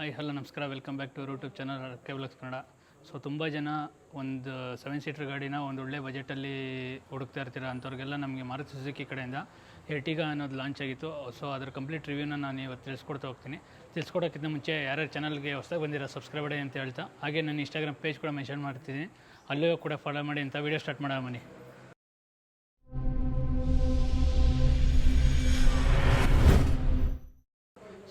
Hi hello ನಮಸ್ಕಾರ. Welcome back to YouTube channel ಕೇವಲಕ್ಸ್ Kannada so ತುಂಬ ಜನ ಒಂದು ಸೆವೆನ್ ಸೀಟರ್ ಗಾಡಿನ ಒಂದು ಒಳ್ಳೆ ಬಜೆಟಲ್ಲಿ ಹುಡುಕ್ತಾ ಇರ್ತೀರ ಅಂಥವ್ರಿಗೆಲ್ಲ ನಮಗೆ ಮಾರುತಿ ಸುಜುಕಿ ಕಡೆಯಿಂದ ಎರ್ಟಿಗ ಅನ್ನೋದು ಲಾಂಚ್ ಆಗಿತ್ತು. ಸೊ ಅದರ ಕಂಪ್ಲೀಟ್ ರಿವ್ಯೂನ ನಾನು ಇವತ್ತು ತಿಳಿಸ್ಕೊಡ್ತಾ ಹೋಗ್ತೀನಿ. ತಿಳಿಸ್ಕೊಡೋಕ್ಕಿಂತ ಮುಂಚೆ ಯಾರ್ಯಾರು ಚಾನಲ್ಗೆ ಹೊಸದಾಗಿ ಬಂದಿರೋ ಸಬ್ಸ್ಕ್ರೈಬ್ ಅಂತ ಹೇಳ್ತಾ. ಹಾಗೆ ನನ್ನ ಇನ್ಸ್ಟಾಗ್ರಾಮ್ ಪೇಜ್ ಕೂಡ ಮೆನ್ಷನ್ ಮಾಡ್ತೀನಿ ಅಲ್ಲೂ ಕೂಡ ಫಾಲೋ ಮಾಡಿ ಅಂತ ವೀಡಿಯೋ ಸ್ಟಾರ್ಟ್ ಮಾಡೋ ಬನ್ನಿ.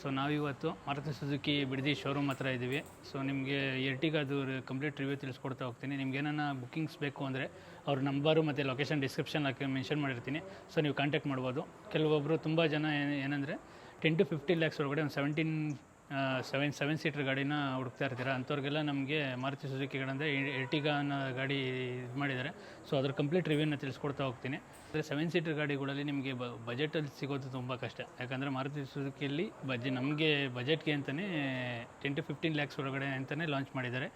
ಸೊ ನಾವಿವತ್ತು ಮಾರುತಿ ಸುಜುಕಿ ಬಿಡದಿ ಶೋರೂಮ್ ಹತ್ರ ಇದ್ದೀವಿ ಸೊ ನಿಮಗೆ ಎರ್ಟಿಗಾದು ಕಂಪ್ಲೀಟ್ ರಿವ್ಯೂ ತಿಳಿಸ್ಕೊಡ್ತಾ ಹೋಗ್ತೀನಿ. ನಿಮ್ಗೆ ಏನಾನ ಬುಕ್ಕಿಂಗ್ಸ್ ಬೇಕು ಅಂದರೆ ಅವ್ರ ನಂಬರು ಮತ್ತು ಲೊಕೇಶನ್ ಡಿಸ್ಕ್ರಿಪ್ಷನ್ ಹಾಕಿ ಮೆನ್ಷನ್ ಮಾಡಿರ್ತೀನಿ. ಸೊ ನೀವು ಕಾಂಟ್ಯಾಕ್ಟ್ ಮಾಡ್ಬೋದು. ಕೆಲವೊಬ್ಬರು ತುಂಬ ಜನ ಏನ್- ಏನಂದರೆ ಟೆನ್ ಟು ಫಿಫ್ಟಿ ಲ್ಯಾಕ್ಸ್ ಒಳಗಡೆ ಒಂದು ಸೆವೆಂಟೀನ್ ಸೆವೆನ್ ಸೆವೆನ್ ಸೀಟರ್ ಗಾಡಿನ ಹುಡುಕ್ತಾ ಇರ್ತೀರ? ಅಂಥವ್ರಿಗೆಲ್ಲ ನಮಗೆ ಮಾರುತಿ ಸುಜುಕಿ ಕಡೆಯಿಂದ ಎರ್ಟಿಗಾ ಅನ್ನೋ ಗಾಡಿ ಇದು ಮಾಡಿದ್ದಾರೆ. ಸೊ ಅದ್ರ ಕಂಪ್ಲೀಟ್ ರಿವ್ಯೂನ ತಿಳಿಸ್ಕೊಡ್ತಾ ಹೋಗ್ತೀನಿ. ಅಂದರೆ ಸೆವೆನ್ ಸೀಟರ್ ಗಾಡಿಗಳಲ್ಲಿ ನಿಮಗೆ ಬ ಬಜೆಟಲ್ಲಿ ಸಿಗೋದು ತುಂಬ ಕಷ್ಟ. ಯಾಕಂದರೆ ಮಾರುತಿ ಸುಜುಕಿಯಲ್ಲಿ ಬಜೆ ನಮಗೆ ಬಜೆಟ್ಗೆ ಅಂತಲೇ ಟೆನ್ ಟು ಫಿಫ್ಟೀನ್ ಲ್ಯಾಕ್ಸ್ ಒಳಗಡೆ ಅಂತಲೇ ಲಾಂಚ್ ಮಾಡಿದ್ದಾರೆ.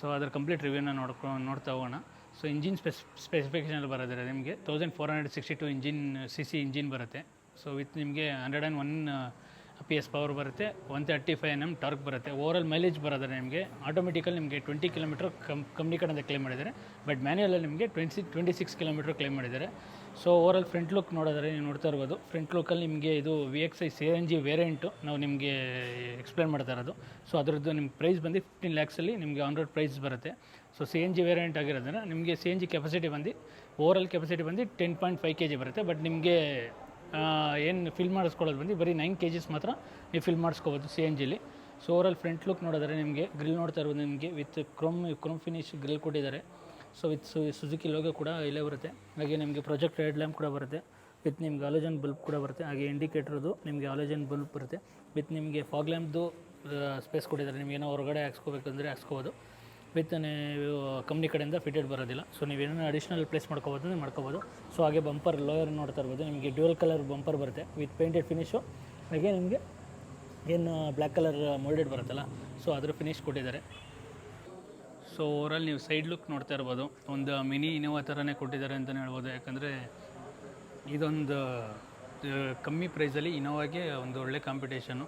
ಸೊ ಅದರ ಕಂಪ್ಲೀಟ್ ರಿವ್ಯೂನ ನೋಡ್ಕೊ, ನೋಡ್ತಾ ಹೋಗೋಣ. ಸೊ ಇಂಜಿನ್ ಸ್ಪೆಸ್ ಸ್ಪೆಸಿಫಿಕೇಷನಲ್ಲಿ ಬರೋದಿದೆ ನಿಮಗೆ. Thousand four hundred sixty two engine C C engine ಬರುತ್ತೆ. ಸೊ ವಿತ್ ನಿಮಗೆ hundred and one P S power ಬರುತ್ತೆ one thirty five N M torque ಬರುತ್ತೆ. ಓವರಾಲ್ ಮೈಲೇಜ್ ಬರೋದ್ರೆ ನಿಮಗೆ ಆಟೋಮೆಟಿಕಲ್ ನಿಮಗೆ ಟ್ವೆಂಟಿ ಕಿಲೋಮೀಟ್ರ್ ಕಮ್ ಕಂಪ್ನಿ ಅಂತ ಕ್ಲೇಮ್ ಮಾಡಿದ್ದಾರೆ ಬಟ್ ಮ್ಯಾನ್ಯಲಲ್ಲಿ ನಿಮಗೆ twenty twenty six kilometre claim ಮಾಡಿದ್ದಾರೆ. ಸೊ ಓವರಾಲ್ ಫ್ರಂಟ್ ಲುಕ್ ನೋಡಿದ್ರೆ ನೀವು ನೋಡ್ತಾ ಇರ್ಬೋದು. ಫ್ರಂಟ್ ಲುಕ್ಕಲ್ಲಿ ನಿಮಗೆ ಇದು V X I C N G variant ನಾವು ನಿಮಗೆ ಎಕ್ಸ್ಪ್ಲೇನ್ ಮಾಡ್ತಾ ಇರೋದು. ಸೊ ಅದರದ್ದು ನಿಮ್ಮ ಪ್ರೈಸ್ ಬಂದು ಫಿಫ್ಟೀನ್ ಲ್ಯಾಕ್ಸಲ್ಲಿ ನಿಮಗೆ ಆನ್ ರೋಡ್ ಪ್ರೈಸ್ ಬರುತ್ತೆ. So C N G variant ಆಗಿರೋದ್ರಿಂದ ನಿಮಗೆ ಸಿ ಎನ್ ಜಿ ಕೆಪಾಸಿಟಿ ಬಂದು ಓವರಾಲ್ ಕೆಪಾಸಿಟಿ ಬಂದು ten point five K G ಬರುತ್ತೆ. ಬಟ್ ನಿಮಗೆ ಏನು ಫಿಲ್ ಮಾಡಿಸ್ಕೊಳ್ಳೋದು ಬಂದು ಬರೀ ನೈನ್ ಕೆ ಜಿಸ್ ಮಾತ್ರ ನೀವು ಫಿಲ್ ಮಾಡಿಸ್ಕೋಬೋದು ಸಿ ಎನ್ ಜಿಲಿ ಸೊ ಓವರಾಲ್ ಫ್ರಂಟ್ ಲುಕ್ ನೋಡಿದ್ರೆ ನಿಮಗೆ ಗ್ರಿಲ್ ನೋಡ್ತಾ ಇರ್ಬೋದು ನಿಮಗೆ with chrome chrome finish grill ಕೊಟ್ಟಿದ್ದಾರೆ. ಸೊ ವಿತ್ ಸುಜುಕಿ ಲೋಗೋ ಕೂಡ ಇಲ್ಲೇ ಬರುತ್ತೆ. ಹಾಗೆ ನಿಮಗೆ ಪ್ರೊಜೆಕ್ಟ್ ರೆಡ್ ಲ್ಯಾಂಪ್ ಕೂಡ ಬರುತ್ತೆ. ವಿತ್ ನಿಮ್ಗೆ ಆಲೋಜನ್ ಬಲ್ಬ್ ಕೂಡ ಬರುತ್ತೆ. ಹಾಗೆ ಇಂಡಿಕೇಟ್ರದು ನಿಮಗೆ ಆಲೋಜನ್ ಬಲ್ಬ್ ಬರುತ್ತೆ. ವಿತ್ ನಿಮಗೆ ಫಾಗ್ ಲ್ಯಾಂಪ್ದು ಸ್ಪೇಸ್ ಕೊಟ್ಟಿದ್ದಾರೆ. ನಿಮ್ಗೆ ಏನೋ ಹೊರಗಡೆ ಹಾಕ್ಸ್ಕೋಬೇಕಂದ್ರೆ ಹಾಕ್ಸ್ಕೋಬೋದು. ವಿತ್ ಕಂಪ್ನಿ ಕಡೆಯಿಂದ ಫಿಟೆಡ್ ಬರೋದಿಲ್ಲ. ಸೊ ನೀವೇನೋ ಅಡಿಷ್ನಲ್ ಪ್ಲೇಸ್ ಮಾಡ್ಕೋಬೋದು ಅಂದ್ರೆ ಮಾಡ್ಕೋಬೋದು. ಸೊ ಹಾಗೆ ಬಂಪರ್ ಲೋಯರ್ ನೋಡ್ತಾ ಇರ್ಬೋದು. ನಿಮಗೆ ಡ್ಯೂಯಲ್ ಕಲರ್ ಬಂಪರ್ ಬರುತ್ತೆ. ವಿತ್ ಪೇಂಟೆಡ್ ಫಿನಿಶು ಹಾಗೆ ನಿಮಗೆ ಏನು ಬ್ಲ್ಯಾಕ್ ಕಲರ್ ಮೋಲ್ಡೆಡ್ ಬರುತ್ತಲ್ಲ. ಸೊ ಅದರ ಫಿನಿಶ್ ಕೊಟ್ಟಿದ್ದಾರೆ. ಸೊ ಓವರಲ್ಲಿ ನೀವು ಸೈಡ್ ಲುಕ್ ನೋಡ್ತಾ ಇರ್ಬೋದು. ಒಂದು ಮಿನಿ ಇನೋವಾ ಥರನೇ ಕೊಟ್ಟಿದ್ದಾರೆ ಅಂತಲೇ ಹೇಳ್ಬೋದು. ಯಾಕಂದರೆ ಇದೊಂದು ಕಮ್ಮಿ ಪ್ರೈಸಲ್ಲಿ ಇನೋವಾಗೆ ಒಂದು ಒಳ್ಳೆ ಕಾಂಪಿಟೇಷನು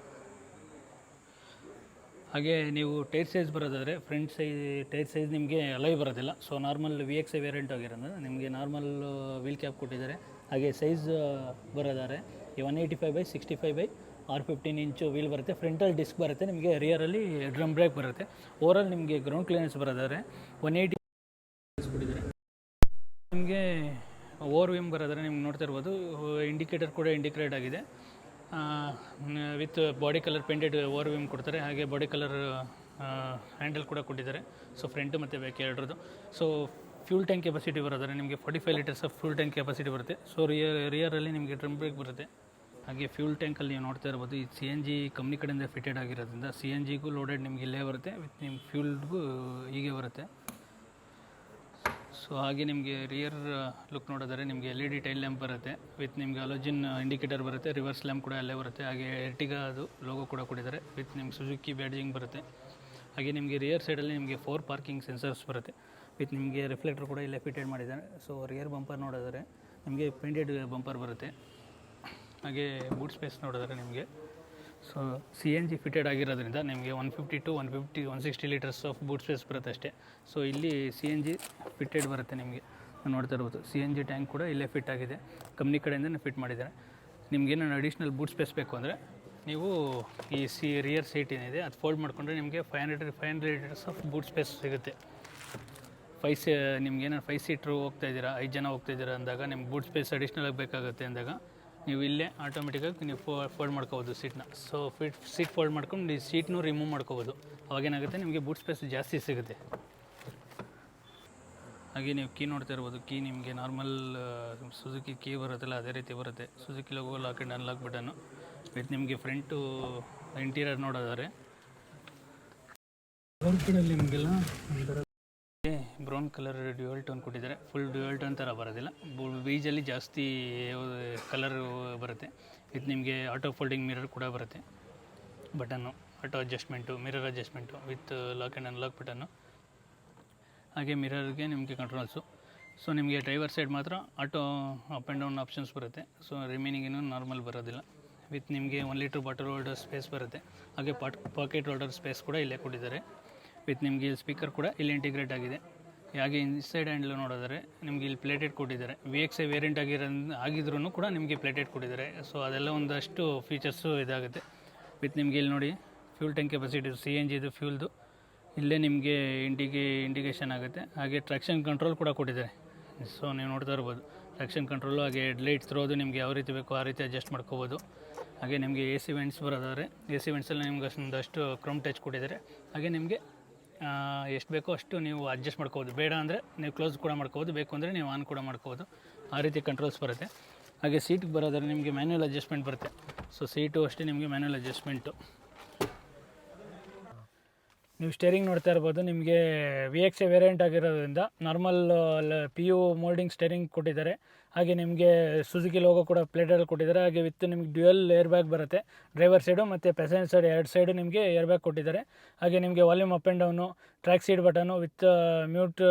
ಹಾಗೆ ನೀವು ಟೈರ್ ಸೈಜ್ ಬರೋದಾದರೆ ಫ್ರಂಟ್ ಸೈಜ್ ಟೈರ್ ಸೈಜ್ ನಿಮಗೆ ಅಲೈ ಬರೋದಿಲ್ಲ. So normal V X I variant ಆಗಿರೋದು ನಿಮಗೆ ನಾರ್ಮಲ್ ವೀಲ್ ಕ್ಯಾಪ್ ಕೊಟ್ಟಿದ್ದಾರೆ. ಹಾಗೆ ಸೈಜ್ ಬರೋದಾದರೆ ಈ one eighty five by sixty five by R fifteen inch wheel ಬರುತ್ತೆ. ಫ್ರಂಟಲ್ಲಿ ಡಿಸ್ಕ್ ಬರುತ್ತೆ. ನಿಮಗೆ ರಿಯರಲ್ಲಿ ಡ್ರಮ್ ಬ್ರೇಕ್ ಬರುತ್ತೆ. ಓವರಾಲ್ ನಿಮಗೆ ಗ್ರೌಂಡ್ ಕ್ಲಿಯರೆನ್ಸ್ ಬರೋದಾದರೆ ಒನ್ ಏಯ್ಟಿ ಕೊಟ್ಟಿದ್ದಾರೆ ನಿಮಗೆ ಓವರ್ ವಿಮ್ ಬರೋದಾದರೆ ನಿಮ್ಗೆ ನೋಡ್ತಾ ಇರ್ಬೋದು. ಇಂಡಿಕೇಟರ್ ಕೂಡ ಇಂಡಿಕೇಟ್ ಆಗಿದೆ. With body colour painted over Vim ಕೊಡ್ತಾರೆ. ಹಾಗೆ ಬಾಡಿ ಕಲರ್ ಹ್ಯಾಂಡಲ್ ಕೂಡ ಕೊಟ್ಟಿದ್ದಾರೆ. ಸೊ ಫ್ರಂಟ್ ಮತ್ತು ಬ್ಯಾಕ್ ಎರಡರದ್ದು. ಸೊ ಫ್ಯೂಲ್ ಟ್ಯಾಂಕ್ ಕೆಪಾಸಿಟಿ ಬರೋದ್ರೆ ನಿಮಗೆ forty five litres of fuel tank capacity ಬರುತ್ತೆ ಸೊ ರಿಯರ್ ರಿಯರಲ್ಲಿ ನಿಮಗೆ ಡ್ರಮ್ ಬ್ರೇಕ್ ಬರುತ್ತೆ. ಹಾಗೆ ಫ್ಯೂಲ್ ಟ್ಯಾಂಕಲ್ಲಿ ನೀವು ನೋಡ್ತಾ ಇರ್ಬೋದು, ಈ ಸಿ ಎನ್ ಜಿ ಕಂಪ್ನಿ ಕಡೆಯಿಂದ ಫಿಟೆಡ್ ಆಗಿರೋದ್ರಿಂದ ಸಿ ಎನ್ ಜಿಗೂ ಲೋಡೆಡ್ ನಿಮಗೆ ಇಲ್ಲೇ ಬರುತ್ತೆ. ವಿತ್ ನಿಮ್ಮ ಫ್ಯೂಲ್ಗೂ ಹೀಗೆ ಬರುತ್ತೆ. ಸೊ ಹಾಗೆ ನಿಮಗೆ ರಿಯರ್ ಲುಕ್ ನೋಡಿದರೆ ನಿಮಗೆ L E D tail lamp ಬರುತ್ತೆ. ವಿತ್ ನಿಮಗೆ ಅಲೋಜಿನ್ ಇಂಡಿಕೇಟರ್ ಬರುತ್ತೆ. ರಿವರ್ಸ್ ಲ್ಯಾಂಪ್ ಕೂಡ ಅಲ್ಲೇ ಬರುತ್ತೆ. ಹಾಗೆ ಎರ್ಟಿಗಾ ಅದು ಲೋಗೋ ಕೂಡ ಕೊಟ್ಟಿದ್ದಾರೆ. ವಿತ್ ನಿಮ್ಗೆ ಸುಜುಕಿ ಬ್ಯಾಡ್ಜಿಂಗ್ ಬರುತ್ತೆ. ಹಾಗೆ ನಿಮಗೆ ರಿಯರ್ ಸೈಡಲ್ಲಿ ನಿಮಗೆ ಫೋರ್ ಪಾರ್ಕಿಂಗ್ ಸೆನ್ಸರ್ಸ್ ಬರುತ್ತೆ. ವಿತ್ ನಿಮಗೆ ರಿಫ್ಲೆಕ್ಟರ್ ಕೂಡ ಇಲ್ಲೇ ಫಿಟೆಡ್ ಮಾಡಿದ್ದಾರೆ. ಸೊ ರಿಯರ್ ಬಂಪರ್ ನೋಡಿದರೆ ನಿಮಗೆ ಪೇಂಟೆಡ್ ಬಂಪರ್ ಬರುತ್ತೆ. ಹಾಗೆ ಬೂಟ್ ಸ್ಪೇಸ್ ನೋಡಿದರೆ ನಿಮಗೆ so C N G fitted ಆಗಿರೋದ್ರಿಂದ ನಿಮಗೆ one fifty to one fifty one sixty litres of boot space ಬರುತ್ತೆ ಅಷ್ಟೇ. ಸೊ ಇಲ್ಲಿ ಸಿ ಎನ್ ಜಿ ಫಿಟೆಡ್ ಬರುತ್ತೆ ನಿಮಗೆ. ನೋಡ್ತಾ ಇರ್ಬೋದು. ಸಿ ಎನ್ ಜಿ ಟ್ಯಾಂಕ್ ಕೂಡ ಇಲ್ಲೇ ಫಿಟ್ ಆಗಿದೆ. ಕಂಪ್ನಿ ಕಡೆಯಿಂದ ಫಿಟ್ ಮಾಡಿದ್ದಾರೆ. ನಿಮ್ಗೆ ಏನಾದ್ರು ಅಡಿಷ್ನಲ್ ಬೂಟ್ ಸ್ಪೇಸ್ ಬೇಕು ಅಂದರೆ ನೀವು ಈ ಸಿ ರಿಯರ್ ಸೀಟ್ ಏನಿದೆ, ಅದು ಫೋಲ್ಡ್ ಮಾಡಿಕೊಂಡ್ರೆ ನಿಮಗೆ five hundred five hundred litres of boot space ಸಿಗುತ್ತೆ. ಫೈ ನಿಮ್ಗೆ ಏನಾರು ಫೈವ್ ಸೀಟ್ರು ಹೋಗ್ತಾ ಇದ್ದೀರಾ, ಐದು ಜನ ಹೋಗ್ತಾ ಇದ್ದೀರಾ ಅಂದಾಗ ನಿಮ್ಗೆ ಬೂಟ್ ಸ್ಪೇಸ್ ಅಡಿಷ್ನಲ್ ಆಗಿ ಬೇಕಾಗುತ್ತೆ ಅಂದಾಗ ನೀವು ಇಲ್ಲೇ ಆಟೋಮೆಟಿಕಾಗಿ ನೀವು ಫೋ ಫೋಲ್ಡ್ ಮಾಡ್ಕೋಬೋದು ಸೀಟ್ನ ಸೊ ಫಿಟ್ ಸೀಟ್ ಫೋಲ್ಡ್ ಮಾಡ್ಕೊಂಡು ನೀವು ಸೀಟ್ನು ರಿಮೂವ್ ಮಾಡ್ಕೋಬೋದು. ಅವಾಗೇನಾಗುತ್ತೆ ನಿಮಗೆ ಬೂಟ್ ಸ್ಪೇಸ್ ಜಾಸ್ತಿ ಸಿಗುತ್ತೆ. ಹಾಗೆ ನೀವು ಕೀ ನೋಡ್ತಾ ಇರ್ಬೋದು. ಕೀ ನಿಮಗೆ ನಾರ್ಮಲ್ ಸುಜುಕಿ ಕೀ ಬರುತ್ತಲ್ಲ, ಅದೇ ರೀತಿ ಬರುತ್ತೆ. Suzuki logo lock and unlock button with ನಿಮಗೆ ಫ್ರಂಟು ಇಂಟೀರಿಯರ್ ಕಡೆಯಲ್ಲಿ ನಿಮಗೆಲ್ಲ ಬ್ರೌನ್ ಕಲರ್ ಡ್ಯುಯಲ್ ಟೋನ್ ಕೊಟ್ಟಿದ್ದಾರೆ. ಫುಲ್ ಡ್ಯುಯಲ್ ಟೋನ್ ಥರ ಬರೋದಿಲ್ಲ. ಬೀಜಲ್ಲಿ ಜಾಸ್ತಿ ಕಲರ್ ಬರುತ್ತೆ. ಇದು ನಿಮಗೆ ಆಟೋ ಫೋಲ್ಡಿಂಗ್ ಮಿರರ್ ಕೂಡ ಬರುತ್ತೆ. Button auto adjustment mirror adjustment with lock and unlock button ಹಾಗೆ ಮಿರರ್ಗೆ ನಿಮಗೆ ಕಂಟ್ರೋಲ್ಸು ಸೊ. ನಿಮಗೆ ಡ್ರೈವರ್ ಸೈಡ್ ಮಾತ್ರ auto up and down options ಬರುತ್ತೆ. ಸೊ ರಿಮೈನಿಂಗ್ ಏನು ನಾರ್ಮಲ್ ಬರೋದಿಲ್ಲ. ವಿತ್ ನಿಮಗೆ one litre bottle holder space ಬರುತ್ತೆ. ಹಾಗೆ ಪಾಟ್ ಪಾಕೆಟ್ ಹೋಲ್ಡರ್ ಸ್ಪೇಸ್ ಕೂಡ ಇಲ್ಲೇ ಕೊಟ್ಟಿದ್ದಾರೆ. ವಿತ್ ನಿಮಗೆ ಸ್ಪೀಕರ್ ಕೂಡ ಇಲ್ಲಿ ಇಂಟಿಗ್ರೇಟ್ ಆಗಿದೆ. ಹಾಗೆ ಇನ್ಸೈಡ್ ಹ್ಯಾಂಡ್ಲು ನೋಡಿದರೆ ನಿಮಗೆ ಇಲ್ಲಿ ಪ್ಲೇಟೆಡ್ ಕೊಟ್ಟಿದ್ದಾರೆ. ವಿ ಎಕ್ಸ್ ಐ ವೇರಿಯಂಟ್ ಆಗಿರೋ ಆಗಿದ್ರೂ ಕೂಡ ನಿಮಗೆ ಪ್ಲೇಟೆಡ್ ಕೊಟ್ಟಿದ್ದಾರೆ. ಸೊ ಅದೆಲ್ಲ ಒಂದಷ್ಟು ಫೀಚರ್ಸು ಇದಾಗುತ್ತೆ. ವಿತ್ ನಿಮಗೆ ಇಲ್ಲಿ ನೋಡಿ fuel tank capacity C N ಜಿದು ಫ್ಯೂಲ್ದು ಇಲ್ಲೇ ನಿಮಗೆ ಇಂಡಿಗೆ ಇಂಡಿಕೇಷನ್ ಆಗುತ್ತೆ. ಹಾಗೆ ಟ್ರ್ಯಾಕ್ಷನ್ ಕಂಟ್ರೋಲ್ ಕೂಡ ಕೊಟ್ಟಿದ್ದಾರೆ. ಸೊ ನೀವು ನೋಡ್ತಾ ಇರ್ಬೋದು. ಟ್ರ್ಯಾಕ್ಷನ್ ಕಂಟ್ರೋಲು ಹಾಗೆ ಹೆಡ್ಲೈಟ್ಸ್ ಥ್ರೋದು ನಿಮಗೆ ಯಾವ ರೀತಿ ಬೇಕೋ ಆ ರೀತಿ ಅಡ್ಜಸ್ಟ್ ಮಾಡ್ಕೋಬೋದು. ಹಾಗೆ ನಿಮಗೆ ಎ ಸಿ ವೆಂಟ್ಸ್ ಬರೋದಾದರೆ ಎ ಸಿ ವೆಂಟ್ಸಲ್ಲಿ ನಿಮ್ಗೆ ಅಷ್ಟೊಂದಷ್ಟು ಕ್ರಮ್ ಟಚ್ ಕೊಟ್ಟಿದ್ದಾರೆ. ಹಾಗೆ ನಿಮಗೆ ಎಷ್ಟು ಬೇಕೋ ಅಷ್ಟು ನೀವು ಅಡ್ಜಸ್ಟ್ ಮಾಡ್ಕೋಬೋದು. ಬೇಡ ಅಂದರೆ ನೀವು ಕ್ಲೋಸ್ ಕೂಡ ಮಾಡ್ಕೋಬೋದು, ಬೇಕು ಅಂದರೆ ನೀವು ಆನ್ ಕೂಡ ಮಾಡ್ಕೋಬೋದು. ಆ ರೀತಿ ಕಂಟ್ರೋಲ್ಸ್ ಬರುತ್ತೆ. ಹಾಗೆ ಸೀಟ್ಗೆ ಬರೋದ್ರೆ ನಿಮಗೆ ಮ್ಯಾನ್ಯಲ್ ಅಡ್ಜಸ್ಟ್ಮೆಂಟ್ ಬರುತ್ತೆ. ಸೊ ಸೀಟು ಅಷ್ಟೇ ನಿಮಗೆ ಮ್ಯಾನ್ಯಲ್ ಅಡ್ಜಸ್ಟ್ಮೆಂಟು ನೀವು ಸ್ಟೇರಿಂಗ್ ನೋಡ್ತಾ ಇರ್ಬೋದು, ನಿಮಗೆ ವಿ ಎಕ್ಸ್ ಎ ವೇರಿಯಂಟ್ ಆಗಿರೋದ್ರಿಂದ normal P U moulding steering ಕೊಟ್ಟಿದ್ದಾರೆ. ಹಾಗೆ ನಿಮಗೆ ಸುಜುಕಿ ಲೋಗೋ ಕೂಡ ಪ್ಲೇಟಲ್ಲಿ ಕೊಟ್ಟಿದ್ದಾರೆ. ಹಾಗೆ ವಿತ್ ನಿಮಗೆ ಡ್ಯುಯಲ್ ಏರ್ ಬ್ಯಾಗ್ ಬರುತ್ತೆ ಡ್ರೈವರ್ ಸೈಡು ಮತ್ತು ಪ್ಯಾಸೆಂಜರ್ ಸೈಡ್ ಎರಡು ಸೈಡು ನಿಮಗೆ ಏರ್ ಬ್ಯಾಗ್ ಕೊಟ್ಟಿದ್ದಾರೆ. ಹಾಗೆ ನಿಮಗೆ volume up and down track seek button with mute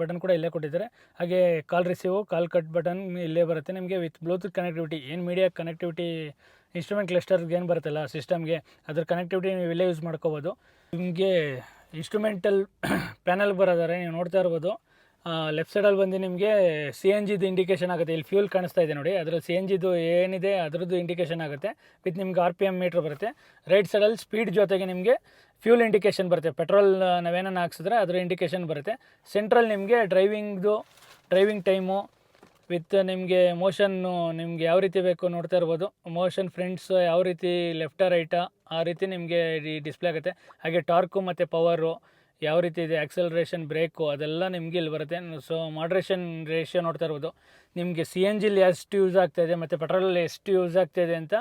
button ಕೂಡ ಇಲ್ಲೇ ಕೊಟ್ಟಿದ್ದಾರೆ. ಹಾಗೆ call receive call cut button ಇಲ್ಲೇ ಬರುತ್ತೆ. ನಿಮಗೆ ವಿತ್ ಬ್ಲೂಟೂತ್ ಕನೆಕ್ಟಿವಿಟಿ ಏನು ಮೀಡಿಯಾ ಕನೆಕ್ಟಿವಿಟಿ ಇನ್ಸ್ಟ್ರೂಮೆಂಟ್ ಕ್ಲಸ್ಟರ್ಗೆ ಏನು ಬರುತ್ತಲ್ಲ ಸಿಸ್ಟಮ್ಗೆ ಅದ್ರ ಕನೆಕ್ಟಿವಿಟಿ ನೀವು ಇಲ್ಲೇ ಯೂಸ್ ಮಾಡ್ಕೋಬೋದು. ನಿಮಗೆ ಇನ್ಸ್ಟ್ರೂಮೆಂಟಲ್ ಪ್ಯಾನಲ್ ಬರೋದಾರೆ ನೀವು ನೋಡ್ತಾ ಇರ್ಬೋದು. ಲೆಫ್ಟ್ ಸೈಡಲ್ಲಿ ಬಂದು ನಿಮಗೆ ಸಿ ಎನ್ ಜಿದು ಇಂಡಿಕೇಷನ್ ಆಗುತ್ತೆ. ಇಲ್ಲಿ ಫ್ಯೂಲ್ ಕಾಣಿಸ್ತಾ ಇದೆ ನೋಡಿ. ಅದರಲ್ಲಿ ಸಿ ಎನ್ ಜಿದು ಏನಿದೆ ಅದರದ್ದು ಇಂಡಿಕೇಷನ್ ಆಗುತ್ತೆ. ವಿತ್ ನಿಮ್ಗೆ ಆರ್ ಪಿ ಎಂ ಮೀಟ್ರ್ ಬರುತ್ತೆ. ರೈಟ್ ಸೈಡಲ್ಲಿ ಸ್ಪೀಡ್ ಜೊತೆಗೆ ನಿಮಗೆ ಫ್ಯೂಲ್ ಇಂಡಿಕೇಷನ್ ಬರುತ್ತೆ. ಪೆಟ್ರೋಲ್ ನಾವೇನನ್ನು ಹಾಕ್ಸಿದ್ರೆ ಅದರ ಇಂಡಿಕೇಷನ್ ಬರುತ್ತೆ. ಸೆಂಟ್ರಲ್ ನಿಮಗೆ ಡ್ರೈವಿಂಗ್ದು ಡ್ರೈವಿಂಗ್ ಟೈಮು ವಿತ್ ನಿಮಗೆ ಮೋಷನ್ನು ನಿಮ್ಗೆ ಯಾವ ರೀತಿ ಬೇಕು ನೋಡ್ತಾ ಇರ್ಬೋದು. ಮೋಷನ್ ಫ್ರೆಂಡ್ಸ್ ಯಾವ ರೀತಿ ಲೆಫ್ಟ ರೈಟ ಆ ರೀತಿ ನಿಮಗೆ ಡಿಸ್ಪ್ಲೇ ಆಗುತ್ತೆ. ಹಾಗೆ ಟಾರ್ಕು ಮತ್ತು ಪವರು ಯಾವ ರೀತಿ ಇದೆ ಆಕ್ಸಲರೇಷನ್ ಬ್ರೇಕು ಅದೆಲ್ಲ ನಿಮಗೆ ಇಲ್ಲಿ ಬರುತ್ತೆ. ಸೊ ಮಾಡ್ರೇಷನ್ ರೇಷಿಯೋ ನೋಡ್ತಾ ಇರ್ಬೋದು. ನಿಮಗೆ ಸಿ ಎನ್ ಜಿಲಿ ಎಷ್ಟು ಯೂಸ್ ಆಗ್ತಾಯಿದೆ ಮತ್ತು ಪೆಟ್ರೋಲಲ್ಲಿ ಎಷ್ಟು ಯೂಸ್ ಆಗ್ತಾಯಿದೆ ಅಂತ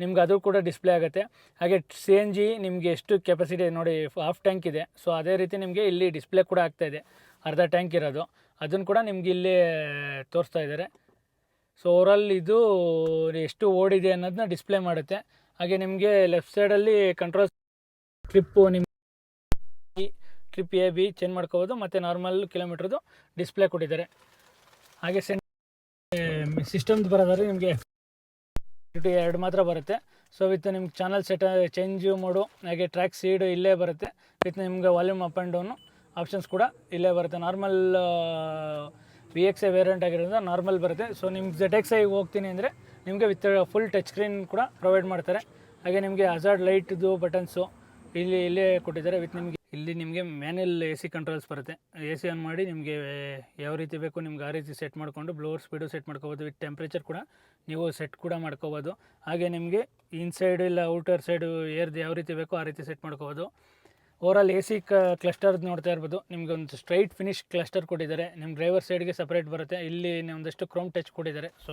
ನಿಮ್ಗೆ ಅದು ಕೂಡ ಡಿಸ್ಪ್ಲೇ ಆಗುತ್ತೆ. ಹಾಗೆ ಸಿ ಎನ್ ಜಿ ನಿಮಗೆ ಎಷ್ಟು ಕೆಪಾಸಿಟಿ ನೋಡಿ ಹಾಫ್ ಟ್ಯಾಂಕ್ ಇದೆ. ಸೊ ಅದೇ ರೀತಿ ನಿಮಗೆ ಇಲ್ಲಿ ಡಿಸ್ಪ್ಲೇ ಕೂಡ ಆಗ್ತಾಯಿದೆ ಅರ್ಧ ಟ್ಯಾಂಕ್ ಇರೋದು. ಅದನ್ನು ಕೂಡ ನಿಮ್ಗೆ ಇಲ್ಲಿ ತೋರಿಸ್ತಾ ಇದ್ದಾರೆ ಸೊ ಓವರಾಲ್ ಇದು ಎಷ್ಟು ಓಡಿದೆ ಅನ್ನೋದನ್ನ ಡಿಸ್ಪ್ಲೇ ಮಾಡುತ್ತೆ. ಹಾಗೆ ನಿಮಗೆ ಲೆಫ್ಟ್ ಸೈಡಲ್ಲಿ ಕಂಟ್ರೋಲ್ ಟ್ರಿಪ್ಪು ನಿಮ್ಮ ಟ್ರಿಪ್ ಎ ಬಿ ಚೇಂಜ್ ಮಾಡ್ಕೋಬೋದು. ಮತ್ತು ನಾರ್ಮಲ್ ಕಿಲೋಮೀಟ್ರದ್ದು ಡಿಸ್ಪ್ಲೇ ಕೊಟ್ಟಿದ್ದಾರೆ. ಹಾಗೆ ಸೆನ್ ಸಿಸ್ಟಮ್ದು ಬರೋದಾದ್ರೆ ನಿಮಗೆ ಎರಡು ಮಾತ್ರ ಬರುತ್ತೆ. ಸೊ ವಿತ್ ನಿಮ್ಗೆ ಚಾನಲ್ ಸೆಟ್ ಚೇಂಜ್ ಮಾಡು ಹಾಗೆ ಟ್ರ್ಯಾಕ್ ಸೀಡ್ ಇಲ್ಲೇ ಬರುತ್ತೆ. ವಿತ್ ನಿಮ್ಗೆ volume up and down options ಕೂಡ ಇಲ್ಲೇ ಬರುತ್ತೆ. Normal V X I variant ಆಗಿರೋದ್ರಿಂದ ನಾರ್ಮಲ್ ಬರುತ್ತೆ. ಸೊ ನಿಮ್ಗೆ ಜೆಡ್ ಎಕ್ಸ್ ಐ ಹೋಗ್ತೀನಿ ಅಂದರೆ ನಿಮಗೆ ವಿತ್ ಫುಲ್ ಟಚ್ ಸ್ಕ್ರೀನ್ ಕೂಡ ಪ್ರೊವೈಡ್ ಮಾಡ್ತಾರೆ. ಹಾಗೆ ನಿಮಗೆ ಹಜಾರ್ಡ್ ಲೈಟ್ದು ಬಟನ್ಸು ಇಲ್ಲಿ, ಇಲ್ಲೇ ಕೊಟ್ಟಿದ್ದಾರೆ. ವಿತ್ ನಿಮಗೆ, ಇಲ್ಲಿ ನಿಮಗೆ ಮ್ಯಾನ್ಯಲ್ ಎ ಸಿ ಕಂಟ್ರೋಲ್ಸ್ ಬರುತ್ತೆ. ಎ ಸಿ ಆನ್ ಮಾಡಿ ನಿಮಗೆ ಯಾವ ರೀತಿ ಬೇಕು ನಿಮ್ಗೆ ಆ ರೀತಿ ಸೆಟ್ ಮಾಡಿಕೊಂಡು ಬ್ಲೋರ್ ಸ್ಪೀಡು ಸೆಟ್ ಮಾಡ್ಕೋಬೋದು. ವಿತ್ ಟೆಂಪ್ರೇಚರ್ ಕೂಡ ನೀವು ಸೆಟ್ ಕೂಡ ಮಾಡ್ಕೋಬೋದು. ಹಾಗೆ ನಿಮಗೆ ಇನ್ಸೈಡ್ ಇಲ್ಲ ಔಟರ್ ಸೈಡು ಏರ್ದು ಯಾವ ರೀತಿ ಬೇಕೋ ಆ ರೀತಿ ಸೆಟ್ ಮಾಡ್ಕೋಬೋದು. ಓವರಾಲ್ ಎ ಸಿ ಕ್ಲಸ್ಟರ್ ನೋಡ್ತಾ ಇರ್ಬೋದು. ನಿಮಗೆ ಒಂದು ಸ್ಟ್ರೈಟ್ ಫಿನಿಶ್ ಕ್ಲಸ್ಟರ್ ಕೊಟ್ಟಿದ್ದಾರೆ. ನಿಮ್ಮ ಡ್ರೈವರ್ ಸೈಡ್ಗೆ ಸಪ್ರೇಟ್ ಬರುತ್ತೆ. ಇಲ್ಲಿ ಒಂದಷ್ಟು ಕ್ರೋಮ್ ಟಚ್ ಕೊಟ್ಟಿದ್ದಾರೆ. ಸೊ,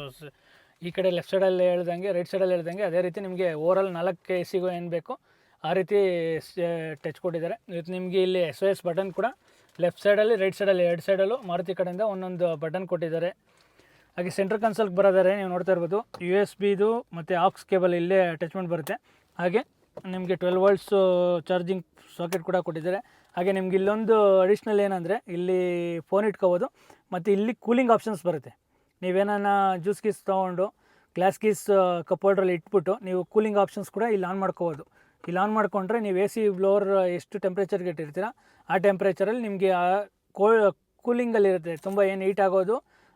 ಈ ಕಡೆ ಲೆಫ್ಟ್ ಸೈಡಲ್ಲಿ ಹೇಳ್ದಂಗೆ ರೈಟ್ ಸೈಡಲ್ಲಿ ಹೇಳ್ದಂಗೆ ಅದೇ ರೀತಿ ನಿಮಗೆ ಓವರಾಲ್ ನಾಲ್ಕು ಎ ಸಿಗೂ ಏನು ಬೇಕು, ಆ ರೀತಿ ಟಚ್ ಕೊಟ್ಟಿದ್ದಾರೆ. ಇವತ್ತು ನಿಮಗೆ ಇಲ್ಲಿ ಎಸ್ ಒ ಎಸ್ ಬಟನ್ ಕೂಡ ಲೆಫ್ಟ್ ಸೈಡಲ್ಲಿ ರೈಟ್ ಸೈಡಲ್ಲಿ ಎರಡು ಸೈಡಲ್ಲೂ ಮಾರುತಿ ಕಡೆಯಿಂದ ಒಂದೊಂದು ಬಟನ್ ಕೊಟ್ಟಿದ್ದಾರೆ. ಹಾಗೆ ಸೆಂಟ್ರ್ ಕನ್ಸಲ್ಗೆ ಬರೋದಾರೆ ನೀವು ನೋಡ್ತಾ ಇರ್ಬೋದು ಯು ಎಸ್ ಬಿದು ಮತ್ತು ಆಕ್ಸ್ ಕೇಬಲ್ ಇಲ್ಲೇ ಅಟ್ಯಾಚ್ಮೆಂಟ್ ಬರುತ್ತೆ. ಹಾಗೆ ನಿಮಗೆ ಟ್ವೆಲ್ ವೋಲ್ಟ್ಸು ಚಾರ್ಜಿಂಗ್ ಸಾಕೆಟ್ ಕೂಡ ಕೊಟ್ಟಿದ್ದಾರೆ. ಹಾಗೆ ನಿಮ್ಗೆ ಇಲ್ಲೊಂದು ಅಡಿಷ್ನಲ್ ಏನಂದರೆ, ಇಲ್ಲಿ ಫೋನ್ ಇಟ್ಕೋಬೋದು. ಮತ್ತು ಇಲ್ಲಿ ಕೂಲಿಂಗ್ ಆಪ್ಷನ್ಸ್ ಬರುತ್ತೆ. ನೀವೇನಾನ ಜ್ಯೂಸ್ ಗೀಸ್ ತೊಗೊಂಡು ಗ್ಲಾಸ್ ಗೀಸ್ ಹೋಲ್ಡ್ರಲ್ಲಿ ಇಟ್ಬಿಟ್ಟು ನೀವು ಕೂಲಿಂಗ್ ಆಪ್ಷನ್ಸ್ ಕೂಡ ಇಲ್ಲಿ ಆನ್ ಮಾಡ್ಕೋಬೋದು. ಇಲ್ಲಿ ಆನ್ ಮಾಡಿಕೊಂಡ್ರೆ ನೀವು ಎ ಸಿ ಬ್ಲೋರ್ ಎಷ್ಟು ಟೆಂಪ್ರೇಚರ್ಗೆ ಇಟ್ಟಿರ್ತೀರ, ಆ ಟೆಂಪ್ರೇಚರಲ್ಲಿ ನಿಮಗೆ ಕೂಲಿಂಗಲ್ಲಿರುತ್ತೆ ತುಂಬ ಏನು ಹೀಟ್ ಆಗೋದು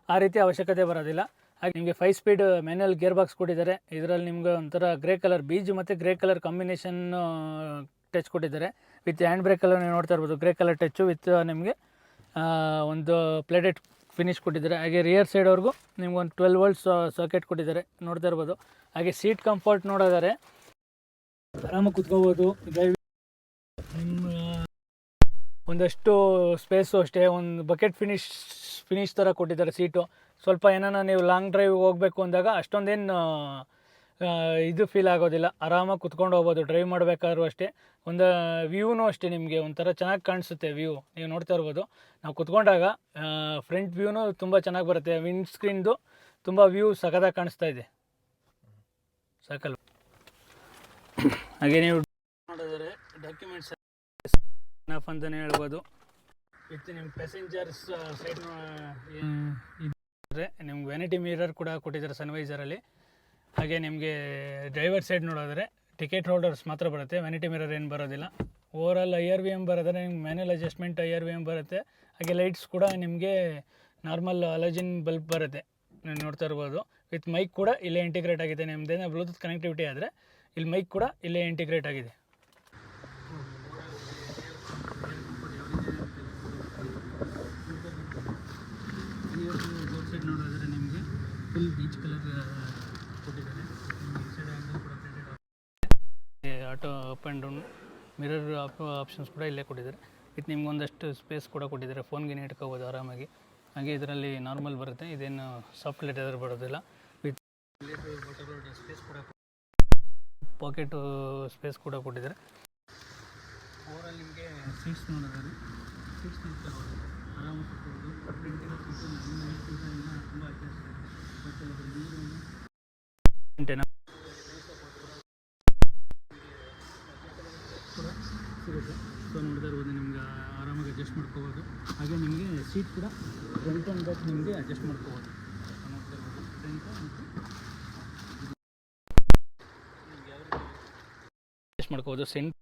ಆ ರೀತಿ ಅವಶ್ಯಕತೆ ಬರೋದಿಲ್ಲ. ಹಾಗೆ ನಿಮಗೆ five speed manual gear box ಕೊಟ್ಟಿದ್ದಾರೆ. ಇದರಲ್ಲಿ ನಿಮ್ಗೆ ಒಂಥರ ಗ್ರೇ ಕಲರ್ ಬೀಜ್ ಮತ್ತು ಗ್ರೇ ಕಲರ್ ಕಾಂಬಿನೇಷನ್ ಟಚ್ ಕೊಟ್ಟಿದ್ದಾರೆ. ವಿತ್ ಹ್ಯಾಂಡ್ ಬ್ರೇಕ್ ನೀವು ನೋಡ್ತಾ ಇರ್ಬೋದು ಗ್ರೇ ಕಲರ್ ಟಚ್ಚು ವಿತ್ ನಿಮಗೆ ಒಂದು ಪ್ಲೇಟೆಡ್ ಫಿನಿಶ್ ಕೊಟ್ಟಿದ್ದಾರೆ. ಹಾಗೆ ರಿಯರ್ ಸೈಡ್ವರೆಗೂ ನಿಮ್ಗೆ ಒಂದು ಟ್ವೆಲ್ ವೋಲ್ಟ್ ಸಾಕೆಟ್ ಕೊಟ್ಟಿದ್ದಾರೆ. ನೋಡ್ತಾ ಇರ್ಬೋದು. ಹಾಗೆ ಸೀಟ್ ಕಂಫರ್ಟ್ ನೋಡೋದಾರೆ ಆರಾಮಾಗಿ ಕುತ್ಕೋಬೋದು. ಒಂದಷ್ಟು ಸ್ಪೇಸು ಅಷ್ಟೇ, ಒಂದು ಬಕೆಟ್ ಫಿನಿಶ್ ಫಿನಿಶ್ ಥರ ಕೊಟ್ಟಿದ್ದಾರೆ ಸೀಟು ಸ್ವಲ್ಪ ಏನಾನ ನೀವು ಲಾಂಗ್ ಡ್ರೈವ್ ಹೋಗಬೇಕು ಅಂದಾಗ ಅಷ್ಟೊಂದೇನು ಇದು ಫೀಲ್ ಆಗೋದಿಲ್ಲ. ಆರಾಮಾಗಿ ಕುತ್ಕೊಂಡು ಹೋಗ್ಬೋದು ಡ್ರೈವ್ ಮಾಡಬೇಕಾದ್ರೂ ಅಷ್ಟೇ. ಒಂದು ವ್ಯೂನೂ ಅಷ್ಟೇ ನಿಮಗೆ, ಒಂಥರ ಚೆನ್ನಾಗಿ ಕಾಣಿಸುತ್ತೆ ವ್ಯೂ ನೀವು ನೋಡ್ತಾ ಇರ್ಬೋದು. ನಾವು ಕುತ್ಕೊಂಡಾಗ ಫ್ರಂಟ್ ವ್ಯೂನೂ ತುಂಬ ಚೆನ್ನಾಗಿ ಬರುತ್ತೆ. ವಿಂಡ್ ಸ್ಕ್ರೀನ್ದು ತುಂಬ ವ್ಯೂ ಸಖತ್ತಾಗಿ ಕಾಣಿಸ್ತಾ ಇದೆ. ಸಾಕಲ್. ಹಾಗೆ ನೀವು ನೋಡಿದರೆ ಡಾಕ್ಯುಮೆಂಟ್ಸ್ ಆಫ್ ಅಂತಲೇ ಹೇಳ್ಬೋದು. ವಿತ್ ನಿಮ್ಮ ಪ್ಯಾಸೆಂಜರ್ಸ್ ಸೈಡ್ ಇದ್ರೆ ನಿಮ್ಗೆ ವೆನಿಟಿ ಮಿರರ್ ಕೂಡ ಕೊಟ್ಟಿದ್ದಾರೆ ಸನ್ವೈಸರಲ್ಲಿ ಹಾಗೆ ನಿಮಗೆ ಡ್ರೈವರ್ ಸೈಡ್ ನೋಡಿದ್ರೆ ಟಿಕೆಟ್ ಹೋಲ್ಡರ್ಸ್ ಮಾತ್ರ ಬರುತ್ತೆ ವೆನಿಟಿ ಮಿರರ್ ಏನು ಬರೋದಿಲ್ಲ. Overall I R V M ಬರೋದ್ರೆ ನಿಮ್ಗೆ manual adjustment I R V M ಬರುತ್ತೆ. ಹಾಗೆ ಲೈಟ್ಸ್ ಕೂಡ ನಿಮಗೆ ನಾರ್ಮಲ್ ಅಲಜಿನ್ ಬಲ್ಬ್ ಬರುತ್ತೆ. ನೀವು ನೋಡ್ತಾ ಇರ್ಬೋದು. ವಿತ್ ಮೈಕ್ ಕೂಡ ಇಲ್ಲೇ ಇಂಟಿಗ್ರೇಟ್ ಆಗಿದೆ. ನಿಮ್ಮದೇನೋ ಬ್ಲೂಟೂತ್ ಕನೆಕ್ಟಿವಿಟಿ ಆದರೆ, ಇಲ್ಲಿ ಮೈಕ್ ಕೂಡ ಇಲ್ಲೇ ಇಂಟಿಗ್ರೇಟ್ ಆಗಿದೆ ಸೈಡ್ ನೋಡಿದ್ರೆ ನಿಮಗೆ ಫುಲ್ ಬೀಚ್ ಕಲರ್ ಕೊಟ್ಟಿದ್ದಾರೆ. Auto up and down mirror options ಕೂಡ ಇಲ್ಲೇ ಕೊಟ್ಟಿದ್ದಾರೆ. ಇದು ನಿಮ್ಗೆ ಒಂದಷ್ಟು ಸ್ಪೇಸ್ ಕೂಡ ಕೊಟ್ಟಿದ್ದಾರೆ. ಫೋನ್ಗೆ ಇಟ್ಕೋಬೋದು ಆರಾಮಾಗಿ. ಹಾಗೆ ಇದರಲ್ಲಿ ನಾರ್ಮಲ್ ಬರುತ್ತೆ. ಇದೇನು ಸಾಫ್ಟ್ ಲೆಟರ್ ಬರೋದಿಲ್ಲ. ವಿತ್ ಸ್ಪೇಸ್ ಕೂಡ ಪಾಕೆಟು ಸ್ಪೇಸ್ ಕೂಡ ಕೊಟ್ಟಿದ್ದಾರೆ. ಓವರಾಲ್ ನಿಮಗೆ ಸೀಟ್ಸ್ ನೋಡೋದಾದ್ರೆ ಸೀಟ್ಸ್ ನಿಂತ್ಕೋಬೋದು ಆರಾಮ ಕೂತ್ಕೋಬೋದು ಪ್ರಿಂಟಿರೋ ಸೀಟು ತುಂಬ ಅಡ್ಜಸ್ಟ್ ಬಟ್ ಗಂಟೆನ ಕೂಡ ಸಿಗುತ್ತೆ ಸೊ ನೋಡ್ತಾ ಇರ್ಬೋದು ನಿಮ್ಗೆ ಆರಾಮಾಗಿ ಅಡ್ಜಸ್ಟ್ ಮಾಡ್ಕೋಬೋದು. ಹಾಗೆ ನಿಮಗೆ ಸೀಟ್ ಕೂಡ ಫ್ರಂಟ್ ಆ್ಯಂಡ್ ಬ್ಯಾಕ್ ನಿಮಗೆ ಅಡ್ಜಸ್ಟ್ ಮಾಡ್ಕೋಬೋದು. ಅಡ್ಜಸ್ಟ್ ಮಾಡ್ಕೋಬೋದು ಸೆಂಟ್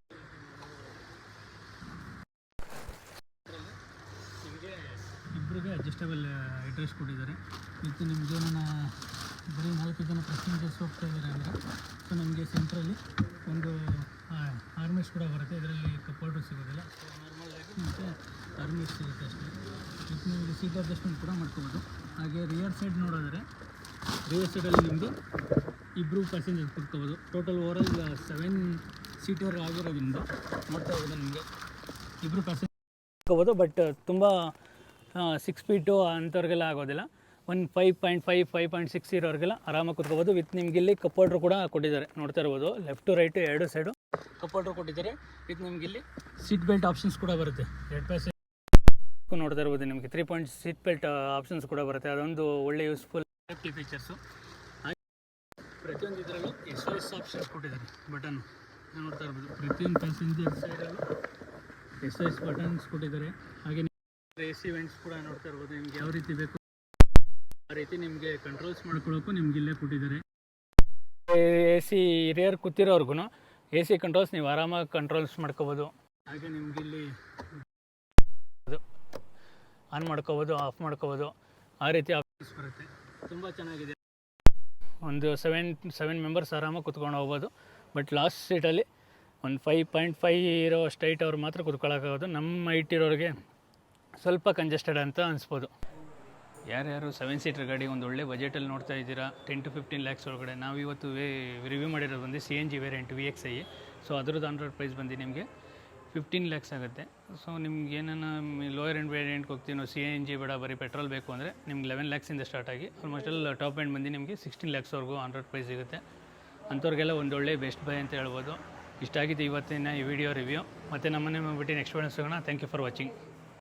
ನಿಮಗೆ ಇಬ್ಬರಿಗೆ ಅಡ್ಜಸ್ಟಬಲ್ ಅಡ್ರೆಸ್ ಕೊಟ್ಟಿದ್ದಾರೆ. ಮತ್ತು ನಿಮಗೆ ನನ್ನ ಬರೀ ನಾಲ್ಕು ಜನ ಪ್ಯಾಸೆಂಜರ್ಸ್ ಹೋಗ್ತಾ ಇದ್ದಾರೆ ಅಂದರೆ ಸೊ ನಮಗೆ ಸೆಂಟ್ರಲ್ಲಿ ಒಂದು ಆರ್ಮೆಸ್ ಕೂಡ ಬರುತ್ತೆ. ಇದರಲ್ಲಿ ಕಪೋರ್ಡು ಸಿಗೋದಿಲ್ಲ. ಸೊ ನಾರ್ಮಲಾಗಿ ಮತ್ತು ಆರ್ಮಿಸ್ ಸಿಗುತ್ತೆ ಅಷ್ಟೇ. ಮತ್ತು ನಿಮಗೆ ಸೀಟ್ ಅಡ್ಜಸ್ಟ್ಮೆಂಟ್ ಕೂಡ ಮಾಡ್ಕೋಬೋದು. ಹಾಗೆ ರಿಯರ್ ಸೈಡ್ ನೋಡಿದ್ರೆ ರಿಯರ್ ಸೈಡಲ್ಲಿ ನಿಮ್ಮದು ಇಬ್ಬರು ಪ್ಯಾಸೆಂಜರ್ ಕೂತ್ಕೋಬೋದು. ಟೋಟಲ್ ಓವರಾಲ್ ಸೆವೆನ್ ಸೀಟರ್ ಆಗಿರೋದ್ರಿಂದ ನೋಡ್ತಾ ಹೋಗೋದು ನಿಮಗೆ. ಇಬ್ಬರು ಪ್ಯಾಸೆಂಜರ್ ಕೂತ್ಕೋಬೋದು ಬಟ್ ತುಂಬ ಸಿಕ್ಸ್ ಫೀಟು ಅಂಥವ್ರಿಗೆಲ್ಲ ಆಗೋದಿಲ್ಲ. ಒಂದು five point five five point six ಇರೋರಿಗೆಲ್ಲ ಆರಾಮಾಗಿ ಕೂತ್ಕೋಬೋದು. ವಿತ್ ನಿಮ್ಗೆ ಇಲ್ಲಿ ಕಪ್ಪೋಲ್ಡ್ರು ಕೂಡ ಕೊಟ್ಟಿದ್ದಾರೆ. ನೋಡ್ತಾ ಇರ್ಬೋದು. ಲೆಫ್ಟು ರೈಟು ಎರಡು ಸೈಡು ಕಪ್ಪೋಲ್ಡ್ರು ಕೊಟ್ಟಿದ್ದಾರೆ. ವಿತ್ ನಿಮ್ಗೆ ಇಲ್ಲಿ ಸೀಟ್ ಬೆಲ್ಟ್ ಆಪ್ಷನ್ಸ್ ಕೂಡ ಬರುತ್ತೆ. ಎರಡು ಪ್ಯಾಸೆಂಜ್ ನೋಡ್ತಾ ಇರ್ಬೋದು ನಿಮಗೆ three point seat belt options ಕೂಡ ಬರುತ್ತೆ. ಅದೊಂದು ಒಳ್ಳೆ ಯೂಸ್ಫುಲ್ ಸೇಫ್ಟಿ ಫೀಚರ್ಸು ಪ್ರತಿಯೊಂದು ಇದರಲ್ಲೂ ಎಸ್ ಎಸ್ ಆಪ್ಷನ್ಸ್ ಕೊಟ್ಟಿದ್ದಾರೆ ಬಟನ್ ನೋಡ್ತಾ ಇರ್ಬೋದು, ಪ್ರತಿಯೊಂದು ಪ್ಯಾಸೆಂಜರ್ ಸೈಡಲ್ಲೂ ಎಸ್ ಎಸ್ ಬಟನ್ಸ್ ಕೊಟ್ಟಿದ್ದಾರೆ. ಹಾಗೆ ಎ ಸಿ ವೆಂಟ್ಸ್ ಕೂಡ ನೋಡ್ತಾ ಇರ್ಬೋದು, ನಿಮ್ಗೆ ಯಾವ ರೀತಿ ಬೇಕು ಆ ರೀತಿ ನಿಮಗೆ ಕಂಟ್ರೋಲ್ಸ್ ಮಾಡ್ಕೊಳ್ಳೋಕ್ಕೂ ನಿಮ್ಗೆ ಇಲ್ಲೇ ಕೊಟ್ಟಿದ್ದಾರೆ. ಎ ಸಿ ಹಿರಿಯರ್ ಕೂತಿರೋರ್ಗು ಎ ಸಿ ಕಂಟ್ರೋಲ್ಸ್ ನೀವು ಆರಾಮಾಗಿ ಕಂಟ್ರೋಲ್ಸ್ ಮಾಡ್ಕೋಬೋದು. ಹಾಗೆ ನಿಮ್ಗೆ ಇಲ್ಲಿ ಅದು ಆನ್ ಮಾಡ್ಕೋಬೋದು, ಆಫ್ ಮಾಡ್ಕೋಬೋದು. ಆ ರೀತಿ ಆಪ್ಷನ್ಸ್ ಬರುತ್ತೆ. ತುಂಬ ಚೆನ್ನಾಗಿದೆ. ಒಂದು ಸೆವೆನ್ ಸೆವೆನ್ ಮೆಂಬರ್ಸ್ ಆರಾಮಾಗಿ ಕುತ್ಕೊಂಡು ಹೋಗ್ಬೋದು. ಬಟ್ ಲಾಸ್ಟ್ ಸೀಟಲ್ಲಿ ಒಂದು ಫೈವ್ ಪಾಯಿಂಟ್ ಫೈವ್ ಇರೋ ಸ್ಟೈಟ್ ಅವ್ರು ಮಾತ್ರ ಕುತ್ಕೊಳ್ಳೋಕ್ಕಾಗೋದು ನಮ್ಮ ಇಟ್ಟಿರೋರಿಗೆ ಸ್ವಲ್ಪ ಕಂಜೆಸ್ಟೆಡ್ ಅಂತ ಅನಿಸ್ಬೋದು. ಯಾರ್ಯಾರು ಸೆವೆನ್ ಸೀಟರ್ ಗಾಡಿ ಒಂದು ಒಳ್ಳೆ ಬಜೆಟಲ್ಲಿ ನೋಡ್ತಾ ಇದ್ದೀರಾ? ಟೆನ್ ಟು ಫಿಫ್ಟೀನ್ ಲ್ಯಾಕ್ಸ್ ಒಳಗಡೆ. ನಾವು ಇವತ್ತು ವೇ ರಿವ್ಯೂ ಮಾಡಿರೋದು ಬಂದು C N G variant V X I so ಅದ್ರದ್ದು ಆಂಡ್ರಾಯ್ಡ್ ಪ್ರೈಸ್ ಬಂದು ನಿಮಗೆ. ಫಿಫ್ಟೀನ್ ಲ್ಯಾಕ್ಸ್ ಆಗುತ್ತೆ. ಸೊ ನಿಮ್ಗೆ ಏನೇನು ಲೋಯರ್ ಎಂಡ್ ವೇರಿಯಂಟ್ಗೆ ಹೋಗ್ತೀವಿ ನಾವು ಸಿ ಎನ್ ಜಿ ಬೇಡ, ಬರೀ ಪೆಟ್ರೋಲ್ ಬೇಕು ಅಂದರೆ ನಿಮ್ಗೆ ಲೆವೆನ್ ಲ್ಯಾಕ್ಸಿಂದ ಸ್ಟಾರ್ಟ್ ಆಗಿ ಆಲ್ಮೋಸ್ಟ್ ಎಲ್ಲ ಟಾಪ್ ಎಂಡ್ ಬಂದು ನಿಮಗೆ ಸಿಕ್ಸ್ಟೀನ್ ಲ್ಯಾಕ್ಸ್ವರೆಗೂ ಆಂಡ್ರಾಯ್ಡ್ ಪ್ರೈಸ್ ಸಿಗುತ್ತೆ. ಅಂಥವ್ರಿಗೆಲ್ಲ ಒಂದೊಳ್ಳೆ ಬೆಸ್ಟ್ ಬೈ ಅಂತ ಹೇಳ್ಬೋದು. ಇಷ್ಟ ಆಗಿದೆ ಇವತ್ತಿನ ಈ ವಿಡಿಯೋ ರಿವ್ಯೂ ಮತ್ತು ನಮ್ಮನ್ನೇ ಬಿಟ್ಟು ನೆಕ್ಸ್ಟ್ ವಿಡಿಯೋ ಸಿಗೋಣ. Thank you for watching